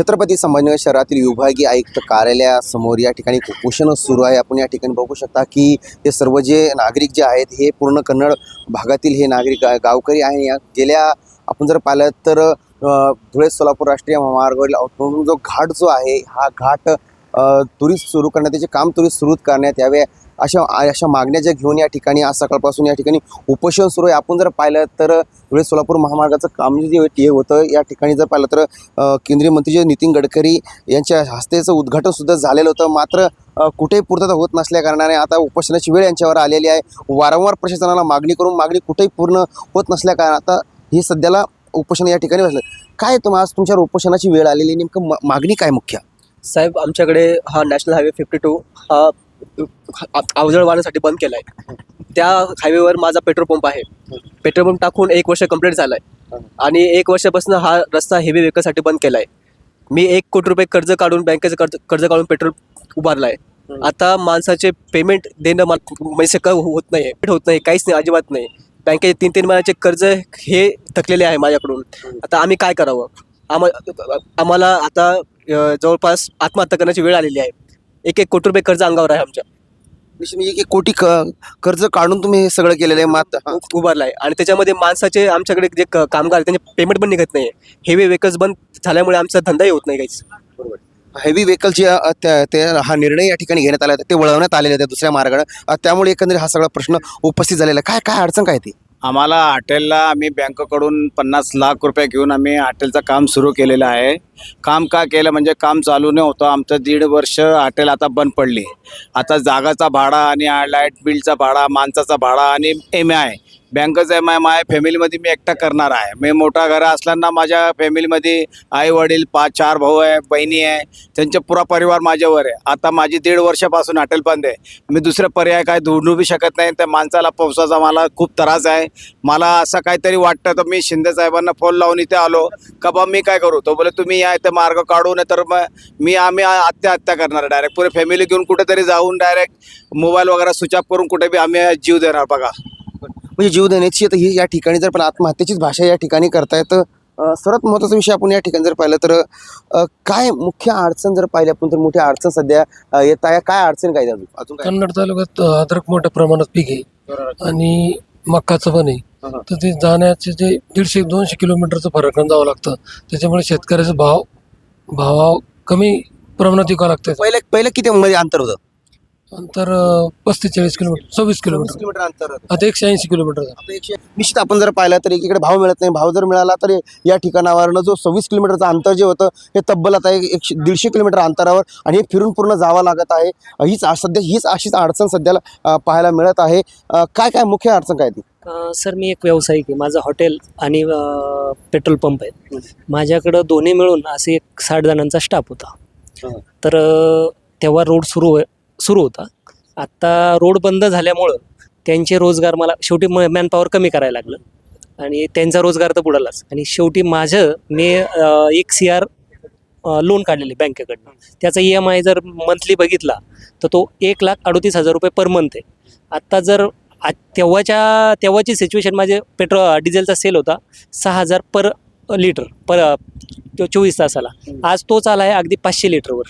छत्रपती संभाजीनगर शहरातील विभागीय आयुक्त कार्यालयासमोर या ठिकाणी उपोषण सुरू आहे. आपण या ठिकाणी बघू शकता की हे सर्व जे नागरिक जे आहेत हे पूर्ण कन्नड भागातील हे नागरिक गावकरी आहे या गेल्या आपण जर पाहिलं तर धुळे सोलापूर राष्ट्रीय महामार्गावरील जो घाट जो आहे हा घाट तुरीस सुरू करण्यात त्याचे काम तुरीस सुरू करण्यात यावे अशा अशा मागण्या ज्या घेऊन या ठिकाणी आज सकाळपासून या ठिकाणी उपोषण सुरू आहे. आपण जर पाहिलं तर धुळे सोलापूर महामार्गाचं काम जे हे होतं या ठिकाणी जर पाहिलं तर केंद्रीय मंत्री जे नितीन गडकरी यांच्या हस्तेचं उद्घाटन सुद्धा झालेलं होतं. मात्र कुठेही पूर्तता होत नसल्या कारणाने आता उपोषणाची वेळ यांच्यावर आलेली आहे. वारंवार प्रशासनाला मागणी करून मागणी कुठेही पूर्ण होत नसल्या कारण आता हे सध्याला उपोषण या ठिकाणी बसलं. काय तुम्हाला आज तुमच्यावर उपोषणाची वेळ आलेली नेमकं मागणी काय मुख्य? साहेब आमच्याकडे हा नॅशनल हायवे फिफ्टी टू हा अवजड वाहनासाठी बंद केला आहे त्या हायवेवर माझा पेट्रोल पंप आहे. पेट्रोल पंप टाकून एक वर्ष कंप्लीट झालं आहे आणि एक वर्षापासून हा रस्ता हेवी व्हेकलसाठी बंद केला आहे मी एक कोटी रुपये कर्ज काढून बँकेचं कर्ज कर्ज काढून पेट्रोल उभारला आहे आता माणसाचे पेमेंट देणं मा- म्हणजे क- होत नाही होत नाही काहीच नाही अजिबात नाही. बँकेचे तीन तीन महिन्याचे कर्ज हे थकलेले आहे माझ्याकडून. आता आम्ही काय करावं? आम्हा आम्हाला आता जवळपास आत्महत्या करण्याची वेळ आलेली आहे. एक एक कोटी रुपये कर्ज अंगावर आहे आमच्या. निश्चित म्हणजे एक कोटी क- कर्ज काढून तुम्ही हे सगळं केलेलं आहे मात्र हा. उभारला आहे आणि त्याच्यामध्ये माणसाचे आमच्याकडे जे क- कामगार आहेत, त्यांचे पेमेंट पण निघत नाही हेवी व्हेकल्स बंद झाल्यामुळे आमचा धंदाही होत नाही काहीच. हेवी व्हेकलची अ, त्या- ते हा निर्णय या ठिकाणी घेण्यात आला होता. ते वळवण्यात आलेले होते दुसऱ्या मार्गाने. अ, त्यामुळे एकंदरीत हा सगळा प्रश्न उपस्थित झालेला आहे. काय काय अडचण काय ती? आम्हाला हॉटेलला आम्ही बँकेकडून पन्नास लाख रुपये घेऊन आम्ही हॉटेलचं काम सुरू केलेलं आहे. काम का केलं म्हणजे काम चालू नाही होतं आमचं दीड वर्ष हॉटेल आता बंद पडली. आता जागाचा भाडा आणि लाइट बिलचा भाडा माणसाचा भाडा आणि एम आय बँकच आहे माय माझ्या फॅमिलीमध्ये मी एकटा करणार आहे. मी मोठा घर असताना माझ्या फॅमिलीमध्ये आई वडील पाच चार भाऊ आहे बहिणी आहे त्यांचा पुरा परिवार माझ्यावर आहे. आता माझी दीड वर्षापासून हॉटेल बंद आहे. मी दुसरा पर्याय काय धुडू बी शकत नाही त्या माणसाला पावसाचा मला खूप त्रास आहे. मला असं काहीतरी वाटतं तर मी शिंदे साहेबांना फोन लावून इथे आलो. का बा मी काय करू? तो बोले तुम्ही या इथे मार्ग काढू नाही तर मग मी आम्ही आत्महत्या करणार डायरेक्ट पुरे फॅमिली घेऊन कुठेतरी जाऊन डायरेक्ट मोबाईल वगैरे स्विच ऑफ करून कुठे बी आम्ही जीव देणार बघा. म्हणजे जीव देण्याची आता ही या ठिकाणी जर पण आत्महत्येचीच भाषा या ठिकाणी करतायत. सर्वात महत्त्वाचा विषय आपण या ठिकाणी जर पाहिलं तर काय मुख्य अडचण जर पाहिली आपण तर मोठी अडचण सध्या येत आहे. काय अडचण काय अजून? कन्नड तालुक्यात अद्रक मोठ्या प्रमाणात पीक आहे आणि मक्काचं पण. आहे. तर ते जाण्याचे जे दीडशे दोनशे किलोमीटरचं फरकण जावं लागतं. त्याच्यामुळे शेतकऱ्याचा भाव भाव कमी प्रमाणात विकावं लागतं पहिले पहिले किती मध्ये अंतर होतं? अंतर पस्तीस चाळीस किलोमीटर सव्वीस किलोमीटर. किलोमीटर अंतर. आता एकशे ऐंशी किलोमीटर एकशे निश्चित आपण जर पाहिलं तर एकीकडे भाव मिळत नाही. भाव जर मिळाला तर या ठिकाणावरनं जो सव्वीस किलोमीटरचं अंतर जे होतं हे तब्बल आता एक एकशे दीडशे किलोमीटर अंतरावर आणि हे फिरून पूर्ण जावं लागत आहे. हीच आ- सध्या हीच अशीच अडचण सध्याला अ, पाहायला मिळत आहे. अ, काय काय मुख्य अडचण काय ती? अ, सर मी एक व्यावसायिक आहे. माझं हॉटेल आणि अ, पेट्रोल पंप आहे माझ्याकडं दोन्ही मिळून असे एक साठ जणांचा स्टाफ होता. हं. तर अ, तेव्हा रोड सुरू सुरू होता. आत्ता रोड बंद झाल्यामुळं त्यांचे रोजगार मला शेवटी मॅनपॉवर कमी करायला लागलं. आणि त्यांचा रोजगार तर बुडालाच. आणि शेवटी माझं मी एक सी आर लोन काढलेले बँकेकडनं. त्याचा ई एम आय जर मंथली बघितला तर तो एक लाख अडोतीस हजार रुपये पर मंथ आहे. आत्ता जर आ तेव्हाच्या तेव्हाची सिच्युएशन माझे पेट्रोल डिझेलचा सेल होता सहा हजार पर लिटर पर तो चोवीस तासाला. आज तोच आला आहे अगदी पाचशे लिटरवर.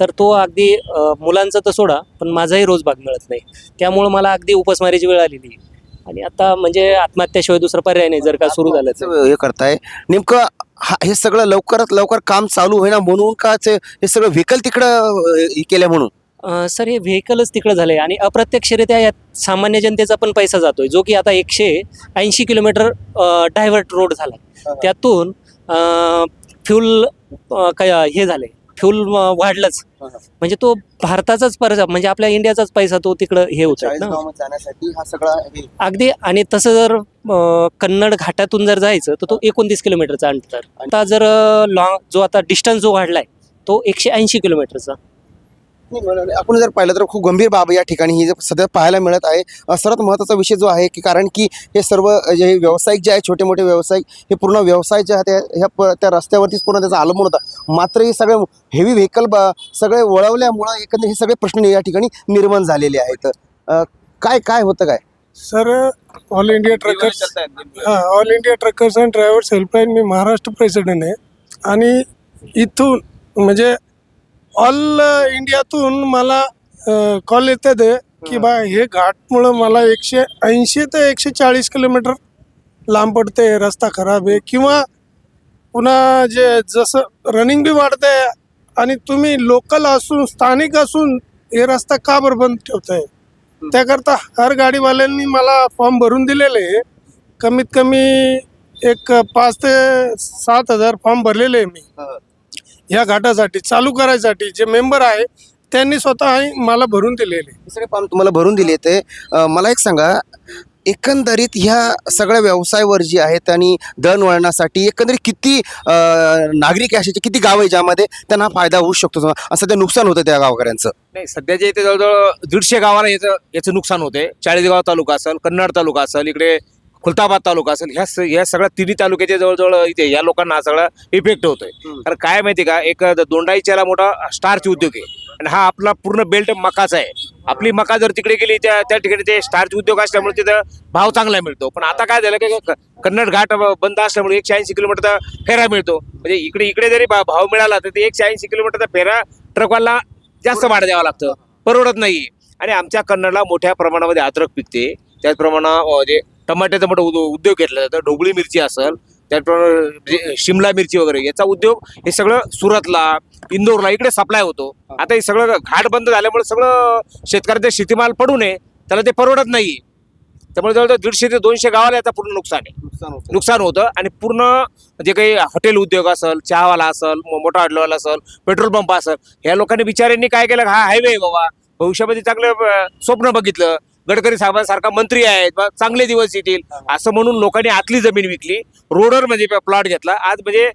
तर तो अगदी मुलांचं तर सोडा पण माझाही रोज भाग मिळत नाही. त्यामुळं मला अगदी उपासमारीची वेळ आलेली आणि आता म्हणजे आत्महत्याशिवाय दुसरा पर्याय नाही जर का सुरू झालं तर. हे करताय. नेमकं हा- हे सगळं लवकरात लवकर काम चालू होईना म्हणून का हे सगळं व्हेकल तिकडं हे केलं म्हणून? सर हे व्हेकलच तिकडं झालं आहे आणि अप्रत्यक्षरित्या यात सामान्य जनतेचा पण पैसा जातोय जो की आता एकशे ऐंशी किलोमीटर डायव्हर्ट रोड झाला त्यातून फ्यूल काय हे झाले फ्यूल वाढलंच. म्हणजे तो भारताचाच पैसा म्हणजे आपल्या इंडियाचाच पैसा तो तिकडं हे होत अगदी आणि तसं जर कन्नड घाटातून जर जायचं तर तो एकोणतीस किलोमीटरचा अंतर. आता जर लॉंग जो आता डिस्टन्स जो वाढलाय तो एकशे ऐंशी किलोमीटरचा. आपण जर पाहिलं तर खूप गंभीर बाब या ठिकाणी ही जे सध्या पाहायला मिळत आहे. सर्वात महत्त्वाचा विषय जो आहे की कारण की हे सर्व जे हे व्यावसायिक जे आहे छोटे मोठे व्यावसायिक हे पूर्ण व्यवसाय जे आहे ह्या प- त्या रस्त्यावरतीच पूर्ण त्याचा अवलंबून होता. मात्र हे सगळे हेवी व्हेकल सगळे वळवल्यामुळं एकंदर हे सगळे प्रश्न या ठिकाणी निर्माण झालेले आहेत. काय काय होतं काय? सर ऑल इंडिया ट्रकर्स हां all India truckers and drivers helpline me Maharashtra president आहे. आणि इथून म्हणजे ऑल इंडियातून मला कॉल येतात की बा हे घाटमुळं मला एकशे ऐंशी ते एकशे चाळीस किलोमीटर लांब पडते रस्ता खराब आहे. किंवा पुन्हा जे जसं रनिंग बी वाढते आणि तुम्ही लोकल असून स्थानिक असून हे रस्ता का बरं बंद ठेवताय? त्याकरता हर गाडीवाल्यांनी मला फॉर्म भरून दिलेले आहे. कमीत कमी एक पाच ते सात हजार फॉर्म भरलेले आहे मी. ह्या घाटासाठी चालू करायसाठी जे मेंबर आहे त्यांनी स्वतः मला भरून दिलेले. सगळे फॉर्म तुम्हाला भरून दिले ते अ, मला एक सांगा एकंदरीत ह्या सगळ्या व्यवसायावर जे आहेत आणि दळणवळणासाठी एकंदरीत किती अ, नागरिक आहे असे किती गाव आहे ज्यामध्ये त्यांना फायदा होऊ शकतो? असं सध्या नुकसान होतं त्या गावकऱ्यांचं. नाही सध्याच्या इथे जवळजवळ दीडशे गावाला याचं याचं नुकसान होते चाळीसगाव तालुका असेल कन्नड तालुका असेल इकडे खुलताबाद तालुका असेल ह्या स- ह्या सगळ्या तिन्ही तालुक्याच्या जवळजवळ इथे या लोकांना हा सगळा इफेक्ट होतोय. कारण काय माहिती का एक दोंडाईच्याला मोठा स्टार्च उद्योग आहे. आणि हा आपला पूर्ण बेल्ट मकाचा आहे. आपली मका जर तिकडे गेली त्या त्या ठिकाणी ते स्टार्च उद्योग असल्यामुळे तिथं भाव चांगला मिळतो. पण आता काय झालं की क- कन्नड घाट बंद असल्यामुळे एकशे ऐंशी किलोमीटरचा फेरा मिळतो. म्हणजे इकडे इकडे जरी भा- भाव मिळाला तर ते एकशे ऐंशी किलोमीटरचा फेरा ट्रकवाला जास्त भाडं द्यावं लागतं. परवडत नाही आणि आमच्या कन्नडला मोठ्या प्रमाणामध्ये अद्रक पिकते. त्याचप्रमाणे अं, जे टमाट्याचा मोठा उद्यो- उद्योग घेतला जातं ढोबळी मिरची असेल त्याचप्रमाणे शिमला मिरची वगैरे याचा उद्योग हे सगळं सुरतला इंदोरला इकडे सप्लाय होतो. आता हे सगळं घाट बंद झाल्यामुळे सगळं शेतकऱ्याचा शेतीमाल पडू नये त्याला ते परवडत नाही. त्यामुळे जवळजवळ दीडशे ते दोनशे गावाला याचा पूर्ण नुकसान आहे. नुकसान होतं. आणि पूर्ण जे काही हॉटेल उद्योग असेल चहावाला असेल मोठा हॉटेलवाला असेल पेट्रोल पंप असेल ह्या लोकांनी बिचाऱ्यांनी काय केलं? हा हायवे आहे बाबा. भविष्यामध्ये चांगलं स्वप्न बघितलं. गडकरी साहेबांसारखा मंत्री आहेत चांगले दिवस येतील. असं म्हणून लोकांनी आतली जमीन विकली रोडवर म्हणजे प्लॉट घेतला. आज म्हणजे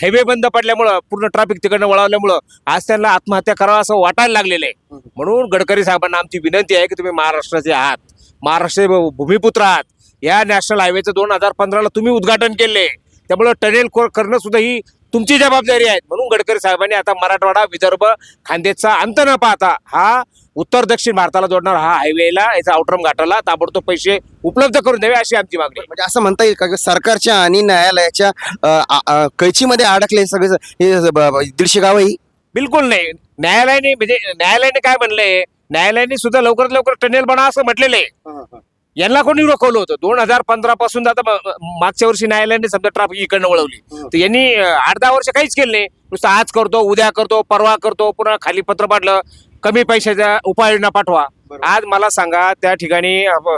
हायवे बंद पडल्यामुळं पूर्ण ट्रॅफिक तिकडनं वळवल्यामुळं आज त्यांना आत्महत्या करावं असं वाटायला लागलेलं आहे. म्हणून गडकरी साहेबांना आमची विनंती आहे की तुम्ही महाराष्ट्राचे आहात. महाराष्ट्र भूमिपुत्र आहात. या नॅशनल हायवेचं दोन हजार पंधराला तुम्ही उद्घाटन केले त्यामुळं टनेल करणं सुद्धा ही तुमची जबाबदारी आहे. म्हणून गडकरी साहेबांनी आता मराठवाडा विदर्भ खांदेचा अंत न पाहता हा उत्तर दक्षिण भारताला जोडणारा हा हायवेला याचा आउटरम घाटाला ताबडतोब पैसे उपलब्ध करून द्यावे अशी आमची मागणी. म्हणजे असं म्हणता येईल का सरकारच्या आणि न्यायालयाच्या अ, आ- आ- कैचीमध्ये अडकले सगळे हे ब- ब- दीडशे गाव ही? बिलकुल नाही. न्यायालयाने म्हणजे न्यायालयाने काय म्हणलंय न्यायालयाने सुद्धा लवकरात लवकर टनेल बना असं म्हटलेलं. आहे यांना कोणी रोखवलं होतं? दोन हजार पंधरा पासून आता म- मागच्या वर्षी न्यायालयाने समजा ट्रॅफिक इकडनं वळवली. तर यांनी अं, आठ दहा वर्ष काहीच केलं नाही. नुसतं आज करतो उद्या करतो परवा करतो पुन्हा खाली पत्र पाडलं. कमी पैशाच्या उपाययोजना पाठवा. आज मला सांगा त्या ठिकाणी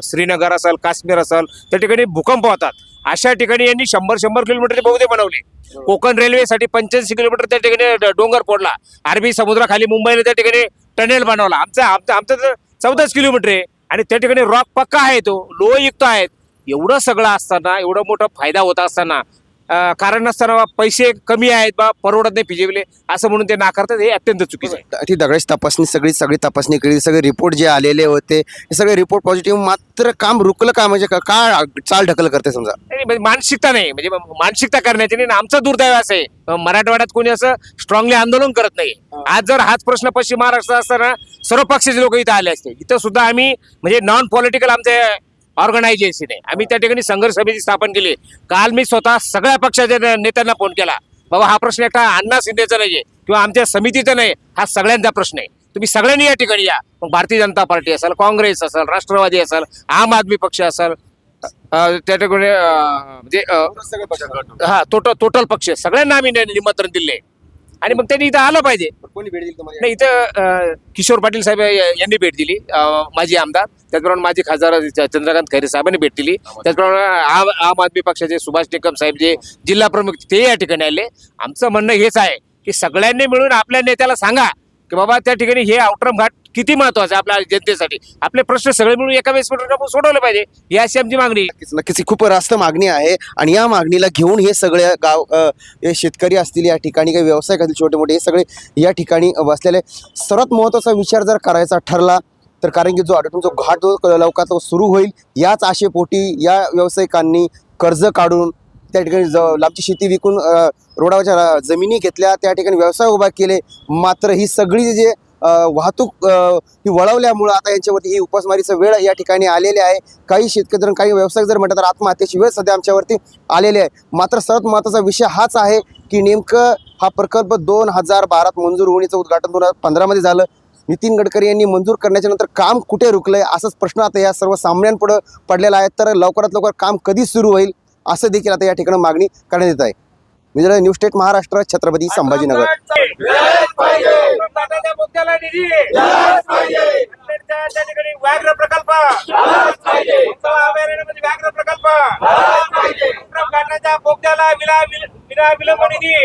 श्रीनगर असेल काश्मीर असेल त्या ठिकाणी भूकंप होतात. अशा ठिकाणी यांनी शंभर शंभर किलोमीटरचे बहुदे बनवले. कोकण रेल्वेसाठी पंच्याऐंशी किलोमीटर त्या ठिकाणी डोंगर फोडला. अरबी समुद्राखाली मुंबईला त्या ठिकाणी टनेल बनवला. आमचा आमचा आमचं तर चौदाच किलोमीटर आहे. आणि त्या ठिकाणी रॉक पक्का आहे तो लोहयुक्त आहेत. एवढं सगळं असताना एवढं मोठा फायदा होत असताना कारण नसताना पैसे कमी आहेत बा परवडत नाही फिजिबले असं म्हणून ते नाकारतात हे अत्यंत चुकीचं आहे. ती दगडाची तपासणी सगळी सगळी तपासणी केली सगळे रिपोर्ट जे आलेले होते हे सगळे रिपोर्ट पॉझिटिव्ह मात्र काम रुकलं का? म्हणजे का- का चाल ढकल करते समजा? नाही, म्हणजे मानसिकता नाही म्हणजे मानसिकता करण्याची नाही आणि आमचं दुर्दैव असं आहे. अं, मराठवाड्यात कोणी असं स्ट्रॉंगली आंदोलन करत नाही. आज जर हाच प्रश्न पश्चिम महाराष्ट्रात असताना सर्व पक्षाचे लोक इथं आले असते. इथं सुद्धा आम्ही म्हणजे नॉन पॉलिटिकल आमचे ऑर्गनायझेशन आहे आम्ही त्या ठिकाणी संघर्ष समिती स्थापन केली. काल मी स्वतः सगळ्या पक्षाच्या नेत्यांना फोन केला. बाबा हा प्रश्न एकटा अण्णा शिंदेचा नाहीये किंवा आमच्या समितीचा नाही हा सगळ्यांचा प्रश्न आहे. तुम्ही सगळ्यांनी या ठिकाणी या. मग भारतीय जनता पार्टी असेल काँग्रेस असेल राष्ट्रवादी असेल आम आदमी पक्ष असेल त्या ठिकाणी म्हणजे हा टोटल टोटल पक्ष. सगळ्यांना आम्ही निमंत्रण दिले आणि मग त्यांनी इथं आलं पाहिजे. कोणी भेट दिली तुम्हाला? नाही इथं किशोर पाटील साहेब यांनी भेट दिली. माजी आमदार त्याचप्रमाणे माजी खासदार चंद्रकांत खैरे साहेबांनी भेट दिली. त्याचप्रमाणे आम आम आदमी पक्षाचे सुभाष टेकम साहेब जे जिल्हा प्रमुख ते या ठिकाणी आले. आमचं म्हणणं हेच आहे की सगळ्यांनी मिळून आपल्या नेत्याला सांगा की बाबा त्या ठिकाणी हे आउटरम घाट किती महत्वाचं आहे आपल्या जनतेसाठी? आपले प्रश्न सगळे मिळून एका वेळेस सोडवले पाहिजे. ही अशी आमची मागणी नक्कीच नक्कीच. ही खूप रास्त मागणी आहे आणि या मागणीला घेऊन हे सगळे गाव अ, हे शेतकरी असतील या ठिकाणी काही व्यवसाय असतील छोटे मोठे हे सगळे या ठिकाणी बसलेले सर्वात महत्त्वाचा विचार जर करायचा ठरला तर कारण की जो आठवडून जो घाट जो लवकर तो सुरू होईल याच आशेपोटी या व्यावसायिकांनी कर्ज काढून त्या ठिकाणी ज लांबची शेती विकून अ, रोडावरच्या रा- जमिनी घेतल्या त्या ठिकाणी व्यवसाय उभा केले. मात्र ही सगळी जे वाहतूक ही वळवल्यामुळं आता यांच्यावरती ही उपासमारीचं वेळ या ठिकाणी आलेली आहे. काही शेतकरी जर काही व्यावसायिक जर म्हटलं तर आत्महत्येची वेळ सध्या आमच्यावरती आलेली आहे. मात्र सर्वात महत्त्वाचा विषय हाच आहे की नेमकं हा प्रकल्प दोन हजार बारात मंजूर होण्याचं उद्घाटन दोन हजार पंधरामध्ये झालं. नितीन गडकरी यांनी मंजूर करण्याच्या नंतर काम कुठे रुकलंय असाच प्रश्न आता या सर्व सामन्यांपुढं पडलेला आहे. तर लवकरात लवकर काम कधी सुरू होईल असं देखील आता या ठिकाणी मागणी करण्यात येत आहे. Vijay new state Maharashtra Chhatrapati Sambhajinagar. व्याघ्र प्रकल्प. व्याघ्र प्रकल्प. विलंब निधी.